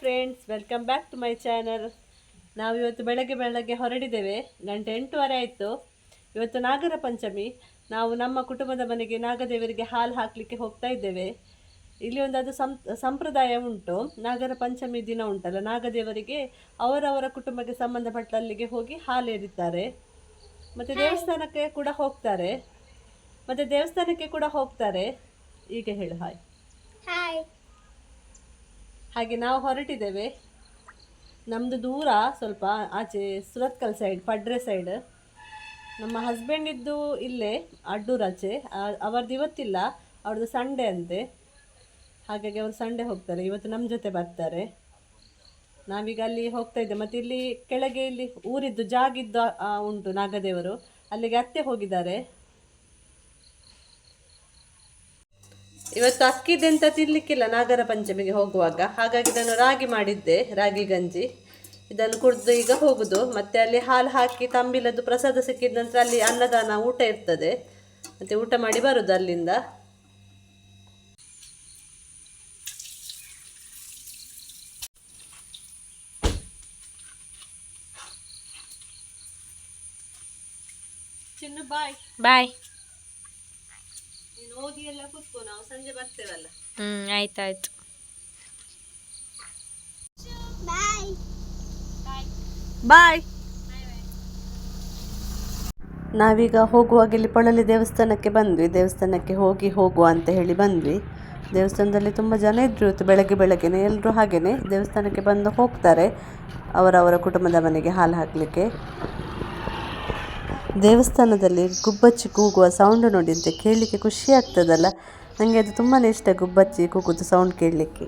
Friends welcome back to my channel ನಾವು ಇವತ್ತು ಬೆಳಗ್ಗೆ ಬೆಳಗ್ಗೆ ಹೊರಡಿದ್ದೇವೆ. ಗಂಟೆ ಎಂಟೂವರೆ ಆಯಿತು. ಇವತ್ತು ನಾಗರ ಪಂಚಮಿ. ನಾವು ನಮ್ಮ ಕುಟುಂಬದ ಮನೆಗೆ ನಾಗದೇವರಿಗೆ ಹಾಲು ಹಾಕಲಿಕ್ಕೆ ಹೋಗ್ತಾ ಇದ್ದೇವೆ. ಇಲ್ಲಿ ಒಂದು ಅದು ಸಂ ಸಂಪ್ರದಾಯ ಉಂಟು. ನಾಗರ ಪಂಚಮಿ ದಿನ ಉಂಟಲ್ಲ ನಾಗದೇವರಿಗೆ ಅವರವರ ಕುಟುಂಬಕ್ಕೆ ಸಂಬಂಧಪಟ್ಟ ಅಲ್ಲಿಗೆ ಹೋಗಿ ಹಾಲು ಎರಿತಾರೆ ಮತ್ತು ದೇವಸ್ಥಾನಕ್ಕೆ ಕೂಡ ಹೋಗ್ತಾರೆ. ಮತ್ತು ದೇವಸ್ಥಾನಕ್ಕೆ ಕೂಡ ಹೋಗ್ತಾರೆ. ಈಗ ಹೇಳು ಹಾಯ್. ಹಾಯ್. ಹಾಗೆ ನಾವು ಹೊರಟಿದ್ದೇವೆ. ನಮ್ಮದು ದೂರ ಸ್ವಲ್ಪ ಆಚೆ ಸುರತ್ಕಲ್ ಸೈಡ್ ಪಡ್ರೆ ಸೈಡ್ ನಮ್ಮ ಹಸ್ಬೆಂಡಿದ್ದು ಇಲ್ಲೇ ಅಡ್ಡೂರಾಚೆ ಅವ್ರದ್ದು ಇವತ್ತಿಲ್ಲ, ಅವ್ರದ್ದು ಸಂಡೇ ಅಂತೆ. ಹಾಗಾಗಿ ಅವರು ಸಂಡೇ ಹೋಗ್ತಾರೆ. ಇವತ್ತು ನಮ್ಮ ಜೊತೆ ಬರ್ತಾರೆ. ನಾವೀಗ ಅಲ್ಲಿ ಹೋಗ್ತಾ ಇದ್ದೆ ಮತ್ತು ಇಲ್ಲಿ ಕೆಳಗೆ ಇಲ್ಲಿ ಊರಿದ್ದು ಜಾಗಿದ್ದು ಉಂಟು ನಾಗದೇವರು. ಅಲ್ಲಿಗೆ ಅತ್ತೆ ಹೋಗಿದ್ದಾರೆ. ಇವತ್ತು ಅಕ್ಕಿದೆಂತ ತಿನ್ಲಿಕ್ಕಿಲ್ಲ ನಾಗರ ಪಂಚಮಿಗೆ ಹೋಗುವಾಗ. ಹಾಗಾಗಿ ನಾನು ರಾಗಿ ಮಾಡಿದ್ದೆ ರಾಗಿ ಗಂಜಿ. ಇದನ್ನು ಕುಡಿದು ಈಗ ಹೋಗುದು. ಮತ್ತೆ ಅಲ್ಲಿ ಹಾಲು ಹಾಕಿ ತಂಬಿಲದ್ದು ಪ್ರಸಾದ ಸಿಕ್ಕಿದ ನಂತರ ಅಲ್ಲಿ ಅನ್ನದಾನ ಊಟ ಇರ್ತದೆ. ಮತ್ತೆ ಊಟ ಮಾಡಿ ಬರುದು ಅಲ್ಲಿಂದ. ಚಿನ್ನು ಬಾಯ್ ಬಾಯ್ ಎಲ್ಲ ಕೂತ್ಕೋ ನಾವು ಸಂಜೆ ಬರ್ತೇವಲ್ಲ. ಹ್ಮ್ ಆಯ್ತಾಯ್ತು. ಬಾಯ್ ನಾವೀಗ ಹೋಗುವಾಗ ಇಲ್ಲಿ ಪೊಳಲಿ ದೇವಸ್ಥಾನಕ್ಕೆ ಬಂದ್ವಿ. ದೇವಸ್ಥಾನಕ್ಕೆ ಹೋಗಿ ಹೋಗುವ ಅಂತ ಹೇಳಿ ಬಂದ್ವಿ. ದೇವಸ್ಥಾನದಲ್ಲಿ ತುಂಬ ಜನ ಇದ್ರು. ಇವತ್ತು ಬೆಳಗ್ಗೆ ಬೆಳಗ್ಗೆನೆ ಎಲ್ಲರೂ ಹಾಗೇನೆ ದೇವಸ್ಥಾನಕ್ಕೆ ಬಂದು ಹೋಗ್ತಾರೆ. ಅವರವರ ಕುಟುಂಬದ ಮನೆಗೆ ಹಾಲು ಹಾಕಲಿಕ್ಕೆ. ದೇವಸ್ಥಾನದಲ್ಲಿ ಗುಬ್ಬಚ್ಚಿ ಕೂಗುವ ಸೌಂಡ್ ನೋಡಿ ಅಂತ ಕೇಳಲಿಕ್ಕೆ ಖುಷಿ ಆಗ್ತದಲ್ಲ? ನನಗೆ ಅದು ತುಂಬಾ ಇಷ್ಟ ಗುಬ್ಬಚ್ಚಿ ಕೂಗುದು ಸೌಂಡ್ ಕೇಳಲಿಕ್ಕೆ.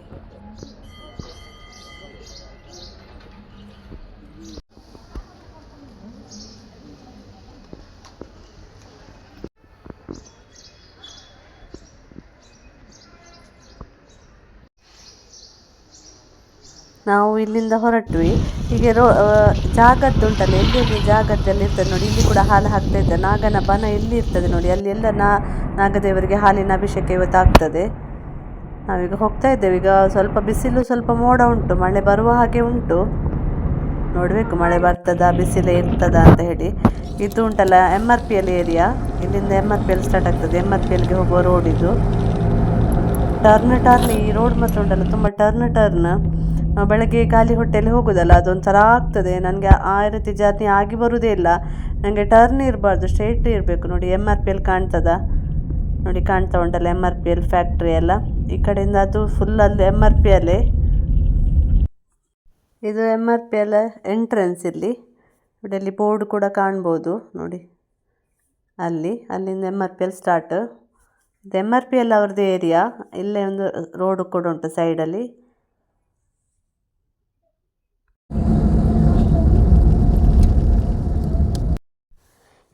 ನಾವು ಇಲ್ಲಿಂದ ಹೊರಟ್ವಿ. ಹೀಗೆ ರೋ ಜಾಗದ್ದುಂಟಲ್ಲ ಎಲ್ಲಿ ಎಲ್ಲಿ ಜಾಗದಲ್ಲಿ ಇರ್ತದೆ ನೋಡಿ. ಇಲ್ಲಿ ಕೂಡ ಹಾಲು ಹಾಕ್ತಾ ಇದ್ದ. ನಾಗನ ಬನ ಎಲ್ಲಿ ಇರ್ತದೆ ನೋಡಿ. ಅಲ್ಲಿ ಎಲ್ಲ ನಾ, ನಾಗದೇವರಿಗೆ ಹಾಲಿನ ಅಭಿಷೇಕ ಇವತ್ತು ಆಗ್ತದೆ. ನಾವೀಗ ಹೋಗ್ತಾ ಇದ್ದೇವೆ. ಈಗ ಸ್ವಲ್ಪ ಬಿಸಿಲು ಸ್ವಲ್ಪ ಮೋಡ ಉಂಟು. ಮಳೆ ಬರುವ ಹಾಗೆ ಉಂಟು. ನೋಡಬೇಕು ಮಳೆ ಬರ್ತದಾ, ಬಿಸಿಲೇ ಇರ್ತದ ಅಂತ ಹೇಳಿ. ಇದು ಉಂಟಲ್ಲ M R P L area. ಇಲ್ಲಿಂದ M R P L start ಆಗ್ತದೆ. ಎಂ ಆರ್ ಪಿ ಎಲ್ಗೆ ಹೋಗುವ ರೋಡ್ ಇದು. ಟರ್ನ್ ಟರ್ನ್ ಈ ರೋಡ್ ಮಾತ್ರ ಉಂಟಲ್ಲ, ತುಂಬ ಟರ್ನ್ ಟರ್ನ್. ಬೆಳಗ್ಗೆ ಖಾಲಿ ಹೊಟ್ಟೆಯಲ್ಲಿ ಹೋಗೋದಲ್ಲ ಅದೊಂಥರ ಆಗ್ತದೆ. ನನಗೆ ಆ ರೀತಿ ಜರ್ನಿ ಆಗಿ ಬರುವುದೇ ಇಲ್ಲ. ನನಗೆ ಟರ್ನ್ ಇರಬಾರ್ದು ಸ್ಟ್ರೈಟ್ ಇರಬೇಕು. ನೋಡಿ ಎಂ ಆರ್ ಪಿ ಎಲ್ ಕಾಣ್ತದ? ನೋಡಿ, ಕಾಣ್ತಾ ಉಂಟಲ್ಲ M R P L factory ಎಲ್ಲ. ಈ ಕಡೆಯಿಂದ ಅದು ಫುಲ್ ಅಲ್ಲಿ ಎಂ ಆರ್ ಪಿ ಅಲ್ಲೇ. ಇದು M R P L entrance ಇಲ್ಲಿ. ನೋಡಿ, ಅಲ್ಲಿ ಬೋರ್ಡ್ ಕೂಡ ಕಾಣ್ಬೋದು. ನೋಡಿ, ಅಲ್ಲಿ, ಅಲ್ಲಿಂದ M R P L start ಇದು ಎಂ ಆರ್ ಪಿ ಎಲ್ ಅವ್ರದ್ದು ಏರಿಯಾ ಇಲ್ಲೇ ಒಂದು ರೋಡ್ ಕೂಡ ಉಂಟು ಸೈಡಲ್ಲಿ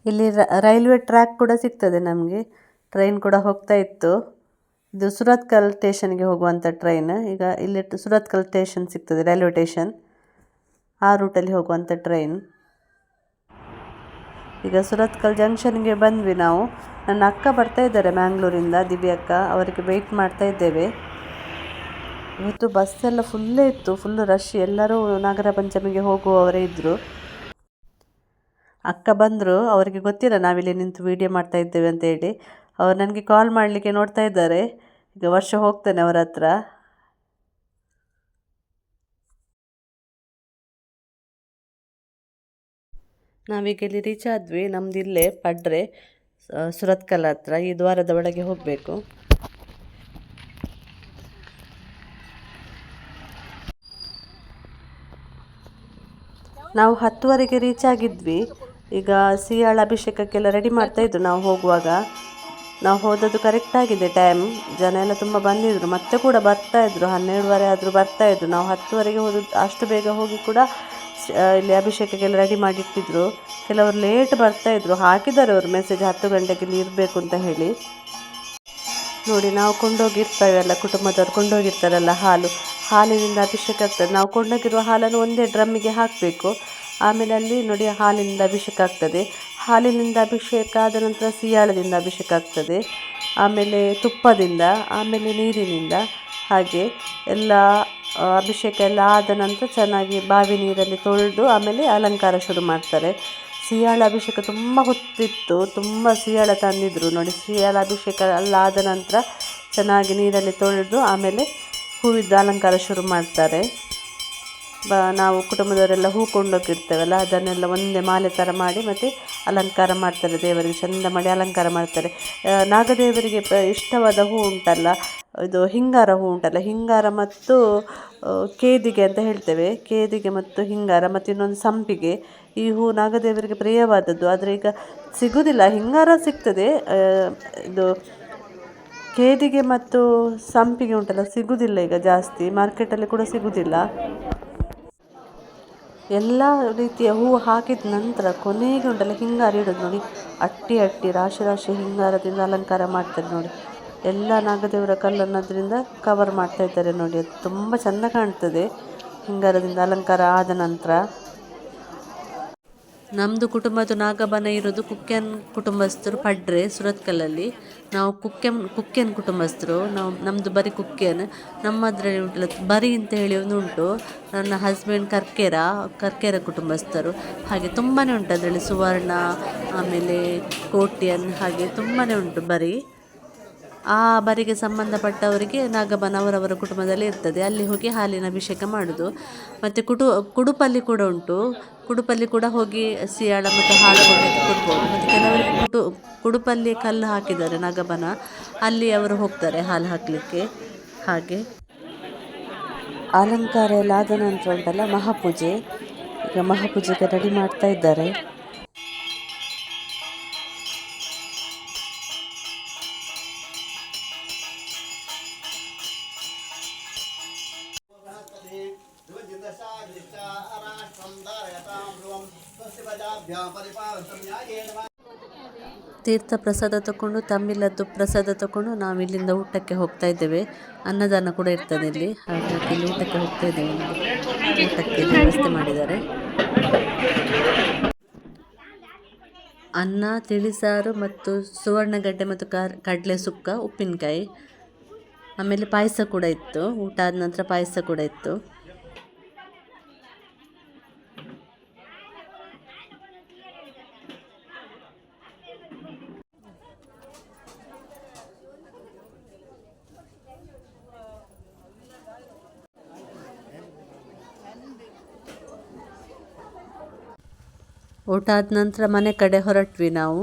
ಇಲ್ಲಿ ರೈಲ್ವೆ ಟ್ರ್ಯಾಕ್ ಕೂಡ ಸಿಗ್ತದೆ ನಮಗೆ. ಟ್ರೈನ್ ಕೂಡ ಹೋಗ್ತಾ ಇತ್ತು. ಇದು ಸುರತ್ಕಲ್ ಸ್ಟೇಷನ್ಗೆ ಹೋಗುವಂಥ ಟ್ರೈನ್. ಈಗ ಇಲ್ಲಿ ಸುರತ್ಕಲ್ ಸ್ಟೇಷನ್ ಸಿಗ್ತದೆ, ರೈಲ್ವೆ ಸ್ಟೇಷನ್. ಆ ರೂಟಲ್ಲಿ ಹೋಗುವಂಥ ಟ್ರೈನ್. ಈಗ ಸುರತ್ಕಲ್ ಜಂಕ್ಷನ್ಗೆ ಬಂದ್ವಿ ನಾವು. ನನ್ನ ಅಕ್ಕ ಬರ್ತಾ ಇದ್ದಾರೆ ಮ್ಯಾಂಗ್ಳೂರಿಂದ ದಿವ್ಯಕ್ಕ ಅವರಿಗೆ ವೆಯ್ಟ್ ಮಾಡ್ತಾ ಇದ್ದೇವೆ. ಇವತ್ತು ಬಸ್ಸೆಲ್ಲ ಫುಲ್ಲೇ ಇತ್ತು ಫುಲ್ ರಶ್ ಎಲ್ಲರೂ ನಾಗರ ಪಂಚಮಿಗೆ ಹೋಗುವವರೇ ಇದ್ದರು ಅಕ್ಕ ಬಂದರು, ಅವರಿಗೆ ಗೊತ್ತಿಲ್ಲ, ನಾವಿಲ್ಲಿ ನಿಂತು ವೀಡಿಯೋ ಮಾಡ್ತಾ ಇದ್ದೇವೆ ಅಂತ ಹೇಳಿ. ಅವ್ರು ನನಗೆ ಕಾಲ್ ಮಾಡಲಿಕ್ಕೆ ನೋಡ್ತಾ ಇದ್ದಾರೆ. ಈಗ ವರ್ಷ ಹೋಗ್ತಾನೆ ಅವರ ಹತ್ರ. ನಾವೀಗ ಇಲ್ಲಿ ರೀಚ್ ಆದ್ವಿ. ನಮ್ದು ಇಲ್ಲೇ ಪಡ್ರೆ ಸುರತ್ಕಲ್ ಹತ್ರ. ಈ ದ್ವಾರದ ಒಳಗೆ ಹೋಗಬೇಕು. ನಾವು ಹತ್ತುವರೆಗೆ ರೀಚ್ ಆಗಿದ್ವಿ. ಈಗ ಸಿಯಾಳ ಅಭಿಷೇಕಕ್ಕೆಲ್ಲ ರೆಡಿ ಮಾಡ್ತಾ ಇದ್ರು ನಾವು ಹೋಗುವಾಗ. ನಾವು ಹೋದದ್ದು ಕರೆಕ್ಟ್ ಆಗಿದೆ ಟೈಮ್ ಜನ ಎಲ್ಲ ತುಂಬ ಬಂದಿದ್ರು, ಮತ್ತೆ ಕೂಡ ಬರ್ತಾ ಇದ್ರು. ಹನ್ನೆರಡುವರೆ ಆದರೂ ಬರ್ತಾ ಇದ್ರು. ನಾವು ಹತ್ತುವರೆಗೆ ಹೋದದ್ದು, ಅಷ್ಟು ಬೇಗ ಹೋಗಿ ಕೂಡ ಇಲ್ಲಿ ಅಭಿಷೇಕಕ್ಕೆಲ್ಲ ರೆಡಿ ಮಾಡಿಟ್ಟಿದ್ರು. ಕೆಲವರು ಲೇಟ್ ಬರ್ತಾ ಇದ್ರು. ಹಾಕಿದ್ದಾರೆ ಅವರು ಮೆಸೇಜ್ ಹತ್ತು ಗಂಟೆಗೆ ಇಲ್ಲಿ ಇರಬೇಕು ಅಂತ ಹೇಳಿ. ನೋಡಿ, ನಾವು ಕೊಂಡೋಗಿರ್ತೇವೆ ಅಲ್ಲ ಕುಟುಂಬದವ್ರು ಕೊಂಡೋಗಿರ್ತಾರಲ್ಲ ಹಾಲು. ಹಾಲಿನಿಂದ ಅಭಿಷೇಕ ಆಗ್ತದೆ. ನಾವು ಕೊಂಡೋಗಿರುವ ಹಾಲನ್ನು ಒಂದೇ ಡ್ರಮ್ಮಿಗೆ ಹಾಕಬೇಕು. ಆಮೇಲೆ ಅಲ್ಲಿ ನೋಡಿ ಹಾಲಿನಿಂದ ಅಭಿಷೇಕ ಆಗ್ತದೆ. ಹಾಲಿನಿಂದ ಅಭಿಷೇಕ ಆದ ನಂತರ ಸಿಯಾಳದಿಂದ ಅಭಿಷೇಕ ಆಗ್ತದೆ. ಆಮೇಲೆ ತುಪ್ಪದಿಂದ, ಆಮೇಲೆ ನೀರಿನಿಂದ ಹಾಗೆ ಎಲ್ಲ ಅಭಿಷೇಕ ಎಲ್ಲ ಆದ ನಂತರ ಚೆನ್ನಾಗಿ ಬಾವಿ ನೀರಲ್ಲಿ ತೊಳೆದು ಆಮೇಲೆ ಅಲಂಕಾರ ಶುರು ಮಾಡ್ತಾರೆ. ಸಿಯಾಳ ಅಭಿಷೇಕ ತುಂಬ ಹೊತ್ತಿತ್ತು. ತುಂಬ ಸಿಯಾಳ ತಂದಿದ್ರು. ನೋಡಿ, ಸಿಯಾಳ ಅಭಿಷೇಕ ಎಲ್ಲ ಆದ ನಂತರ ಚೆನ್ನಾಗಿ ನೀರಲ್ಲಿ ತೊಳೆದು ಆಮೇಲೆ ಹೂವಿದ್ದು ಅಲಂಕಾರ ಶುರು ಮಾಡ್ತಾರೆ. ನಾವು ಕುಟುಂಬದವರೆಲ್ಲ ಹೂ ಕೊಂಡೋಗಿರ್ತೇವಲ್ಲ, ಅದನ್ನೆಲ್ಲ ಒಂದೇ ಮಾಲೆ ಥರ ಮಾಡಿ ಮತ್ತು ಅಲಂಕಾರ ಮಾಡ್ತಾರೆ, ದೇವರಿಗೆ ಚಂದ ಮಾಡಿ ಅಲಂಕಾರ ಮಾಡ್ತಾರೆ. ನಾಗದೇವರಿಗೆ ಇಷ್ಟವಾದ ಹೂ ಉಂಟಲ್ಲ, ಇದು ಹಿಂಗಾರ ಹೂ ಉಂಟಲ್ಲ, ಹಿಂಗಾರ ಮತ್ತು ಕೇದಿಗೆ ಅಂತ ಹೇಳ್ತೇವೆ. ಕೇದಿಗೆ ಮತ್ತು ಹಿಂಗಾರ ಮತ್ತು ಇನ್ನೊಂದು ಸಂಪಿಗೆ. ಈ ಹೂ ನಾಗದೇವರಿಗೆ ಪ್ರಿಯವಾದದ್ದು. ಆದರೆ ಈಗ ಸಿಗುವುದಿಲ್ಲ ಹಿಂಗಾರ ಸಿಗ್ತದೆ. ಇದು ಕೇದಿಗೆ ಮತ್ತು ಸಂಪಿಗೆ ಉಂಟಲ್ಲ ಸಿಗುವುದಿಲ್ಲ ಈಗ ಜಾಸ್ತಿ. ಮಾರ್ಕೆಟಲ್ಲಿ ಕೂಡ ಸಿಗುವುದಿಲ್ಲ ಎಲ್ಲ ರೀತಿಯ ಹೂವು ಹಾಕಿದ ನಂತರ ಕೊನೆಗೆ ಉಂಟಲ್ಲ ಹಿಂಗಾರ ಇಡೋದು ನೋಡಿ. ಅಟ್ಟಿ ಅಟ್ಟಿ ರಾಶಿ ರಾಶಿ ಹಿಂಗಾರದಿಂದ ಅಲಂಕಾರ ಮಾಡ್ತಾರೆ ನೋಡಿ. ಎಲ್ಲ ನಾಗದೇವರ ಕಲ್ಲನ್ನು ಅದರಿಂದ ಕವರ್ ಮಾಡ್ತಾ ಇದ್ದಾರೆ ನೋಡಿ. ಅದು ತುಂಬ ಚೆಂದ ಕಾಣ್ತದೆ. ಹಿಂಗಾರದಿಂದ ಅಲಂಕಾರ ಆದ ನಂತರ ನಮ್ಮದು ಕುಟುಂಬದ ನಾಗಬನ ಇರೋದು ಕುಕ್ಕೆನ್ ಕುಟುಂಬಸ್ಥರು ಪಡ್ರೆ ಸುರತ್ಕಲ್ಲಲ್ಲಿ. ನಾವು ಕುಕ್ಯನ್ ಕುಕ್ಕೆನ್ ಕುಟುಂಬಸ್ಥರು. ನಾವು ನಮ್ಮದು ಬರೀ ಕುಕ್ಯನ್ ನಮ್ಮದರಲ್ಲಿ ಉಂಟಲ್ಲ, ಬರಿ ಅಂತ ಹೇಳಿ ಒಂದು ಉಂಟು. ನನ್ನ ಹಸ್ಬೆಂಡ್ ಕರ್ಕೇರ ಕರ್ಕೇರ ಕುಟುಂಬಸ್ಥರು. ಹಾಗೆ ತುಂಬಾ ಉಂಟು ಅದರಲ್ಲಿ ಸುವರ್ಣ, ಆಮೇಲೆ ಕೋಟ್ಯನ್ ಹಾಗೆ ತುಂಬಾ ಉಂಟು ಬರಿ. ಆ ಬರಿಗೆ ಸಂಬಂಧಪಟ್ಟವರಿಗೆ ನಾಗಬನ ಅವರವರ ಕುಟುಂಬದಲ್ಲಿ ಇರ್ತದೆ. ಅಲ್ಲಿ ಹೋಗಿ ಹಾಲಿನ ಅಭಿಷೇಕ ಮಾಡೋದು. ಮತ್ತು ಕುಟು, ಕುಡುಪಲ್ಲಿ ಕೂಡ ಉಂಟು. ಕುಡುಪಲ್ಲಿ ಕೂಡ ಹೋಗಿ ಸಿಯಾಳ ಮತ್ತು ಹಾಲು ಕೊಡ್ಬೋದು. ಮತ್ತು ಕೆಲವರಿಗೆ ಕುಟು, ಕುಡುಪಲ್ಲಿ ಕಲ್ಲು ಹಾಕಿದ್ದಾರೆ ನಾಗಬನ. ಅಲ್ಲಿ ಅವರು ಹೋಗ್ತಾರೆ ಹಾಲು ಹಾಕಲಿಕ್ಕೆ. ಹಾಗೆ ಅಲಂಕಾರ ಎಲ್ಲ ಆದ ನಂತರ ಉಂಟಲ್ಲ ಮಹಾಪೂಜೆ. ಈಗ ಮಹಾಪೂಜೆಗೆ ರೆಡಿ ಮಾಡ್ತಾ ಇದ್ದಾರೆ. ತೀರ್ಥ ಪ್ರಸಾದ ತಗೊಂಡು ತಮ್ಮಿಲ್ಲದ್ದು ಪ್ರಸಾದ ತಗೊಂಡು ನಾವು ಇಲ್ಲಿಂದ ಊಟಕ್ಕೆ ಹೋಗ್ತಾ ಇದ್ದೇವೆ. ಅನ್ನದಾನ ಕೂಡ ಇರ್ತದೆ ಇಲ್ಲಿ. ಹಾಗಾಗಿ ಇಲ್ಲಿ ಊಟಕ್ಕೆ ಹೋಗ್ತಾ ಇದ್ದೇವೆ. ಊಟಕ್ಕೆ ವ್ಯವಸ್ಥೆ ಮಾಡಿದ್ದಾರೆ. ಅನ್ನ, ತಿಳಿಸಾರು ಮತ್ತು ಸುವರ್ಣಗಡ್ಡೆ ಮತ್ತು ಕಾರ್, ಕಡಲೆ ಸುಕ್ಕ, ಉಪ್ಪಿನಕಾಯಿ. ಆಮೇಲೆ ಪಾಯಸ ಕೂಡ ಇತ್ತು. ಊಟ ಆದ ನಂತರ ಪಾಯಸ ಕೂಡ ಇತ್ತು. ಊಟ ಆದ ನಂತರ ಮನೆ ಕಡೆ ಹೊರಟ್ವಿ ನಾವು.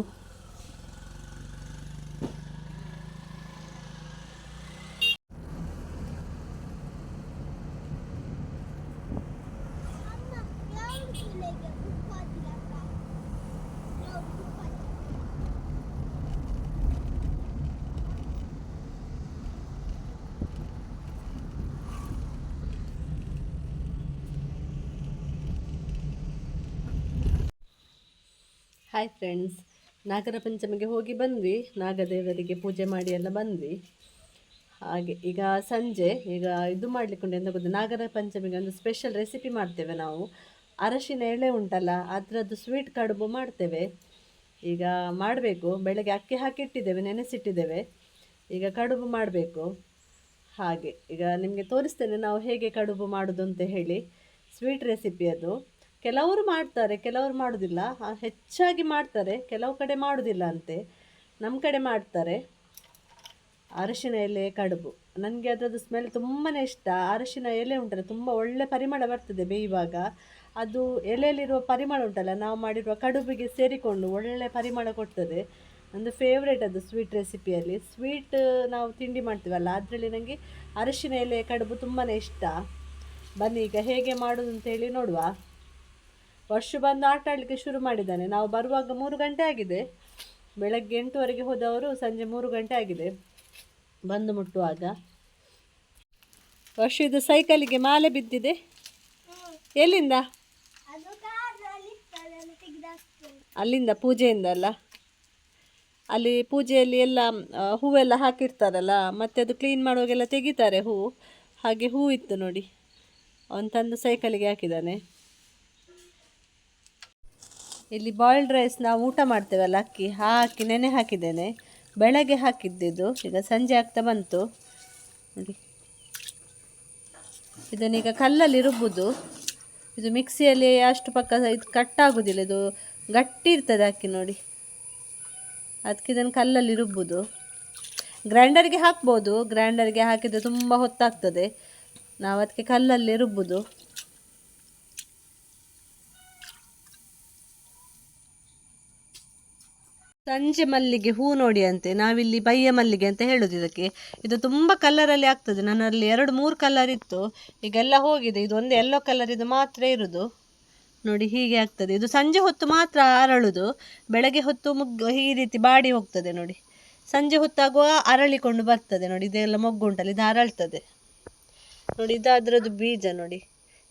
ಹಾಯ್ ಫ್ರೆಂಡ್ಸ್ ನಾಗರ ಪಂಚಮಿಗೆ ಹೋಗಿ ಬಂದ್ವಿ. ನಾಗದೇವರಿಗೆ ಪೂಜೆ ಮಾಡಿ ಎಲ್ಲ ಬಂದ್ವಿ. ಹಾಗೆ ಈಗ ಸಂಜೆ, ಈಗ ಇದು ಮಾಡಲಿಕ್ಕೆ ಎಂತ ಗೊತ್ತು? ನಾಗರ ಪಂಚಮಿಗೆ ಒಂದು ಸ್ಪೆಷಲ್ ರೆಸಿಪಿ ಮಾಡ್ತೇವೆ ನಾವು. ಅರಶಿನ ಎಳೆ ಉಂಟಲ್ಲ, ಅದರದ್ದು ಸ್ವೀಟ್ ಕಡುಬು ಮಾಡ್ತೇವೆ. ಈಗ ಮಾಡಬೇಕು. ಬೆಳಗ್ಗೆ ಅಕ್ಕಿ ಹಾಕಿಟ್ಟಿದ್ದೇವೆ ನೆನೆಸಿಟ್ಟಿದ್ದೇವೆ. ಈಗ ಕಡುಬು ಮಾಡಬೇಕು. ಹಾಗೆ ಈಗ ನಿಮಗೆ ತೋರಿಸ್ತೇನೆ ನಾವು ಹೇಗೆ ಕಡುಬು ಮಾಡೋದು ಅಂತ ಹೇಳಿ. ಸ್ವೀಟ್ ರೆಸಿಪಿ ಅದು. ಕೆಲವರು ಮಾಡ್ತಾರೆ, ಕೆಲವರು ಮಾಡೋದಿಲ್ಲ. ಹೆಚ್ಚಾಗಿ ಮಾಡ್ತಾರೆ, ಕೆಲವು ಕಡೆ ಮಾಡೋದಿಲ್ಲ ಅಂತೆ. ನಮ್ಮ ಕಡೆ ಮಾಡ್ತಾರೆ. ಅರಶಿನ ಎಲೆ, ಕಡುಬು. ನನಗೆ ಅದರದ್ದು ಸ್ಮೆಲ್ ತುಂಬಾ ಇಷ್ಟ. ಅರಶಿನ ಎಲೆ ಉಂಟಲ್ಲ, ತುಂಬ ಒಳ್ಳೆ ಪರಿಮಳ ಬರ್ತದೆ ಬೇಯುವಾಗ. ಅದು ಎಲೆಯಲ್ಲಿರುವ ಪರಿಮಳ ಉಂಟಲ್ಲ, ನಾವು ಮಾಡಿರುವ ಕಡುಬಿಗೆ ಸೇರಿಕೊಂಡು ಒಳ್ಳೆ ಪರಿಮಳ ಕೊಡ್ತದೆ. ಒಂದು ಫೇವ್ರೇಟ್ ಅದು ಸ್ವೀಟ್ ರೆಸಿಪಿಯಲ್ಲಿ ಸ್ವೀಟ್ ನಾವು ತಿಂಡಿ ಮಾಡ್ತೀವಲ್ಲ, ಅದರಲ್ಲಿ ನನಗೆ ಅರಶಿನ ಎಲೆ, ಕಡುಬು ತುಂಬಾ ಇಷ್ಟ. ಬನ್ನಿ ಈಗ ಹೇಗೆ ಮಾಡೋದು ಅಂತ ಹೇಳಿ ನೋಡುವ. ವರ್ಷ ಬಂದು ಆಟ ಆಡಲಿಕ್ಕೆ ಶುರು ಮಾಡಿದ್ದಾನೆ. ನಾವು ಬರುವಾಗ ಮೂರು ಗಂಟೆ ಆಗಿದೆ. ಬೆಳಗ್ಗೆ ಎಂಟುವರೆಗೆ ಹೋದವರು ಸಂಜೆ ಮೂರು ಗಂಟೆ ಆಗಿದೆ. ಬಂದು ಮುಟ್ಟುವಾಗ. ವರ್ಷ ಇದು ಸೈಕಲಿಗೆ ಮಾಲೆ ಬಿದ್ದಿದೆ. ಎಲ್ಲಿಂದ? ಅಲ್ಲಿಂದ ಪೂಜೆಯಿಂದ ಅಲ್ಲ? ಅಲ್ಲಿ ಪೂಜೆಯಲ್ಲಿ ಎಲ್ಲ ಹೂವೆಲ್ಲ ಹಾಕಿರ್ತಾರಲ್ಲ, ಮತ್ತೆ ಅದು ಕ್ಲೀನ್ ಮಾಡುವಾಗೆಲ್ಲ ತೆಗಿತಾರೆ ಹೂ. ಹಾಗೆ ಹೂ ಇತ್ತು ನೋಡಿ. ಅವನು ತಂದು ಸೈಕಲಿಗೆ ಹಾಕಿದ್ದಾನೆ. ಇಲ್ಲಿ ಬಾಯ್ಲ್ಡ್ ರೈಸ್ ನಾವು ಊಟ ಮಾಡ್ತೇವಲ್ಲ, ಅಕ್ಕಿ ಹಾಕಿ, ನೆನೆ ಹಾಕಿದ್ದೇನೆ. ಬೆಳಗ್ಗೆ ಹಾಕಿದ್ದಿದ್ದು, ಈಗ ಸಂಜೆ ಆಗ್ತಾ ಬಂತು. ನೋಡಿ. ಇದನ್ನೀಗ ಕಲ್ಲಲ್ಲಿ ರುಬ್ಬುದು. ಇದು ಮಿಕ್ಸಿಯಲ್ಲಿ ಅಷ್ಟು ಪಕ್ಕ ಇದು ಕಟ್ಟಾಗೋದಿಲ್ಲ ಇದು ಗಟ್ಟಿ ಇರ್ತದೆ ಅಕ್ಕಿ ನೋಡಿ. ಅದಕ್ಕೆ ಇದನ್ನು ಕಲ್ಲಲ್ಲಿ ರುಬ್ಬುದು. ಗ್ರೈಂಡರ್ಗೆ ಹಾಕ್ಬೋದು ಗ್ರೈಂಡರ್ಗೆ ಹಾಕಿದರೆ ತುಂಬ ಹೊತ್ತಾಗ್ತದೆ. ನಾವು ಅದಕ್ಕೆ ಕಲ್ಲಲ್ಲಿ ರುಬ್ಬುದು. ಸಂಜೆ ಮಲ್ಲಿಗೆ ಹೂ ನೋಡಿ ಅಂತೆ. ನಾವಿಲ್ಲಿ ಬಯ್ಯ ಮಲ್ಲಿಗೆ ಅಂತ ಹೇಳೋದು ಇದಕ್ಕೆ. ಇದು ತುಂಬ ಕಲರಲ್ಲಿ ಆಗ್ತದೆ. ನನ್ನಲ್ಲಿ ಎರಡು ಮೂರು ಕಲರ್ ಇತ್ತು. ಈಗೆಲ್ಲ ಹೋಗಿದೆ. ಇದು ಒಂದು ಯೆಲ್ಲೋ ಕಲರ್ ಇದು ಮಾತ್ರ ಇರೋದು. ನೋಡಿ ಹೀಗೆ ಆಗ್ತದೆ. ಇದು ಸಂಜೆ ಹೊತ್ತು ಮಾತ್ರ ಅರಳುದು. ಬೆಳಗ್ಗೆ ಹೊತ್ತು ಮುಗ್ಗು ಈ ರೀತಿ ಬಾಡಿ ಹೋಗ್ತದೆ ನೋಡಿ. ಸಂಜೆ ಹೊತ್ತಾಗುವ ಅರಳಿಕೊಂಡು ಬರ್ತದೆ ನೋಡಿ. ಇದೆಲ್ಲ ಮೊಗ್ಗು ಉಂಟಲ್ಲ ಇದು ಅರಳ್ತದೆ. ನೋಡಿ, ಇದು ಅದರದ್ದು ಬೀಜ ನೋಡಿ.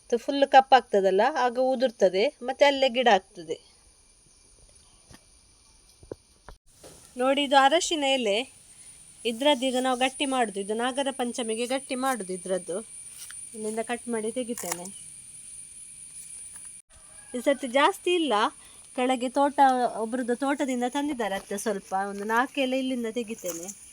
ಇದು ಫುಲ್ ಕಪ್ಪಾಗ್ತದಲ್ಲ ಆಗ ಉದುರ್ತದೆ. ಮತ್ತೆ ಅಲ್ಲೇ ಗಿಡ ಆಗ್ತದೆ. ನೋಡಿ, ಇದು ಅರಶಿನ ಎಲೆ. ಇದರದ್ದು ಈಗ ನಾವು ಗಟ್ಟಿ ಮಾಡೋದು. ಇದು ನಾಗರ ಪಂಚಮಿಗೆ ಗಟ್ಟಿ ಮಾಡೋದು ಇದರದ್ದು. ಇಲ್ಲಿಂದ ಕಟ್ ಮಾಡಿ ತೆಗಿತೇನೆ. ಈ ಸರ್ತಿ ಜಾಸ್ತಿ ಇಲ್ಲ. ಕೆಳಗೆ ತೋಟ, ಒಬ್ರದ್ದು ತೋಟದಿಂದ ತಂದಿದ್ದಾರೆ ಅತ್ತೆ ಸ್ವಲ್ಪ. ಒಂದು ನಾಲ್ಕು ಎಲೆ ಇಲ್ಲಿಂದ ತೆಗಿತೇನೆ.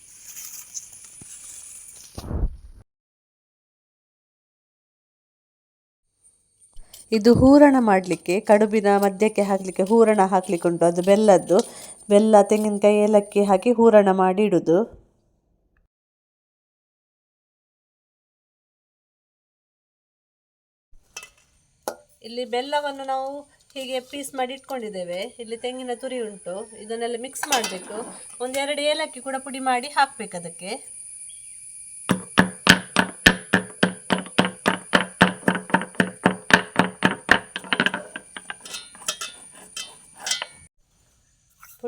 ಇದು ಹೂರಣ ಮಾಡಲಿಕ್ಕೆ, ಕಡುಬಿನ ಮಧ್ಯಕ್ಕೆ ಹಾಕಲಿಕ್ಕೆ, ಹೂರಣ ಹಾಕ್ಲಿಕ್ಕೆ ಉಂಟು. ಅದು ಬೆಲ್ಲದ್ದು. ಬೆಲ್ಲ, ತೆಂಗಿನಕಾಯಿ, ಏಲಕ್ಕಿ ಹಾಕಿ ಹೂರಣ ಮಾಡಿ ಇಡುದು. ಇಲ್ಲಿ ಬೆಲ್ಲವನ್ನು ನಾವು ಹೀಗೆ ಪೀಸ್ ಮಾಡಿ ಇಟ್ಕೊಂಡಿದ್ದೇವೆ. ಇಲ್ಲಿ ತೆಂಗಿನ ತುರಿ ಉಂಟು. ಇದನ್ನೆಲ್ಲ ಮಿಕ್ಸ್ ಮಾಡಬೇಕು. ಒಂದೆರಡು ಏಲಕ್ಕಿ ಕೂಡ ಪುಡಿ ಮಾಡಿ ಹಾಕ್ಬೇಕು ಅದಕ್ಕೆ.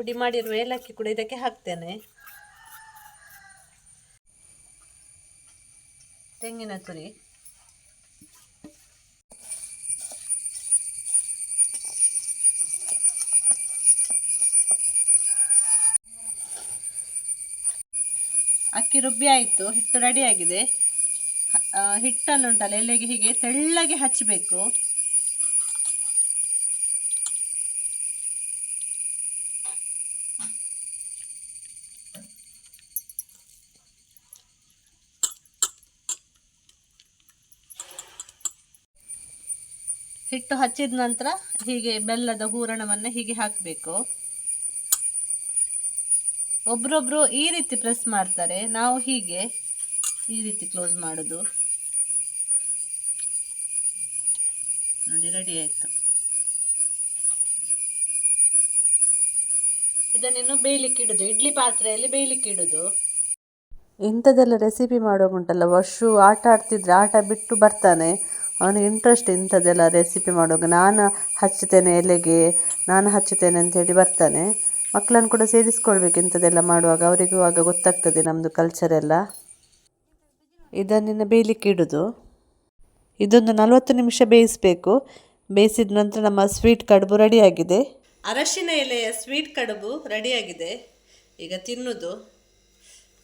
ಪುಡಿ ಮಾಡಿರುವ ಏಲಕ್ಕಿ ಕೂಡ ಇದಕ್ಕೆ ಹಾಕ್ತೇನೆ. ತೆಂಗಿನ ತುರಿ. ಅಕ್ಕಿ ರುಬ್ಬಿ ಆಯಿತು, ಹಿಟ್ಟು ರೆಡಿಯಾಗಿದೆ ಹಿಟ್ಟನ್ನು ಉಂಟಲ್ಲ, ಎಲೆಗೆ ಹೀಗೆ ತೆಳ್ಳಗೆ ಹಚ್ಚಬೇಕು. ಹಿಟ್ಟು ಹಚ್ಚಿದ ನಂತರ ಹೀಗೆ ಬೆಲ್ಲದ ಹೂರಣವನ್ನು ಹೀಗೆ ಹಾಕಬೇಕು. ಒಬ್ರೊಬ್ರು ಈ ರೀತಿ ಪ್ರೆಸ್ ಮಾಡ್ತಾರೆ. ನಾವು ಹೀಗೆ ಈ ರೀತಿ ಕ್ಲೋಸ್ ಮಾಡೋದು. ನೋಡಿ ರೆಡಿ ಆಯಿತು. ಇದನ್ನಿನ್ನು ಬೇಯಲಿಕ್ಕೆ ಇಡೋದು. ಇಡ್ಲಿ ಪಾತ್ರೆಯಲ್ಲಿ ಬೇಯಲಿಕ್ಕೆ ಇಡೋದು. ಇಂಥದ್ದೆಲ್ಲ ರೆಸಿಪಿ ಮಾಡೋಗುಂಟಲ್ಲ ವರ್ಷು ಆಟ ಆಡ್ತಿದ್ರೆ ಆಟ ಬಿಟ್ಟು ಬರ್ತಾನೆ. ಅವನಿಗೆ ಇಂಟ್ರೆಸ್ಟ್ ಇಂಥದ್ದೆಲ್ಲ ರೆಸಿಪಿ ಮಾಡುವಾಗ ನಾನು ಹಚ್ಚುತ್ತೇನೆ ಎಲೆಗೆ, ನಾನು ಹಚ್ಚುತ್ತೇನೆ ಅಂತೇಳಿ ಬರ್ತಾನೆ. ಮಕ್ಕಳನ್ನು ಕೂಡ ಸೇರಿಸ್ಕೊಳ್ಬೇಕು ಇಂಥದ್ದೆಲ್ಲ ಮಾಡುವಾಗ. ಅವರಿಗೂ ಆಗ ಗೊತ್ತಾಗ್ತದೆ ನಮ್ಮದು ಕಲ್ಚರ್ ಎಲ್ಲ. ಇದನ್ನಿನ್ನು ಬೇಯಲಿಕ್ಕೆ ಇಡೋದು. ಇದೊಂದು ನಲವತ್ತು ನಿಮಿಷ ಬೇಯಿಸಬೇಕು. ಬೇಯಿಸಿದ ನಂತರ ನಮ್ಮ ಸ್ವೀಟ್ ಕಡುಬು ರೆಡಿಯಾಗಿದೆ ಅರಶಿನ ಎಲೆಯ ಸ್ವೀಟ್ ಕಡುಬು ರೆಡಿಯಾಗಿದೆ ಈಗ ತಿನ್ನೋದು.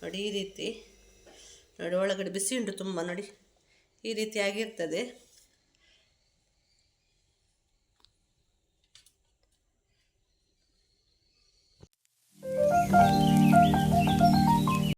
ನೋಡಿ ಈ ರೀತಿ. ನೋಡಿ ಒಳಗಡೆ ಬಿಸಿ ಉಂಟು ತುಂಬ, ನೋಡಿ. ಈ ರೀತಿ ಆಗಿರ್ತದೆ.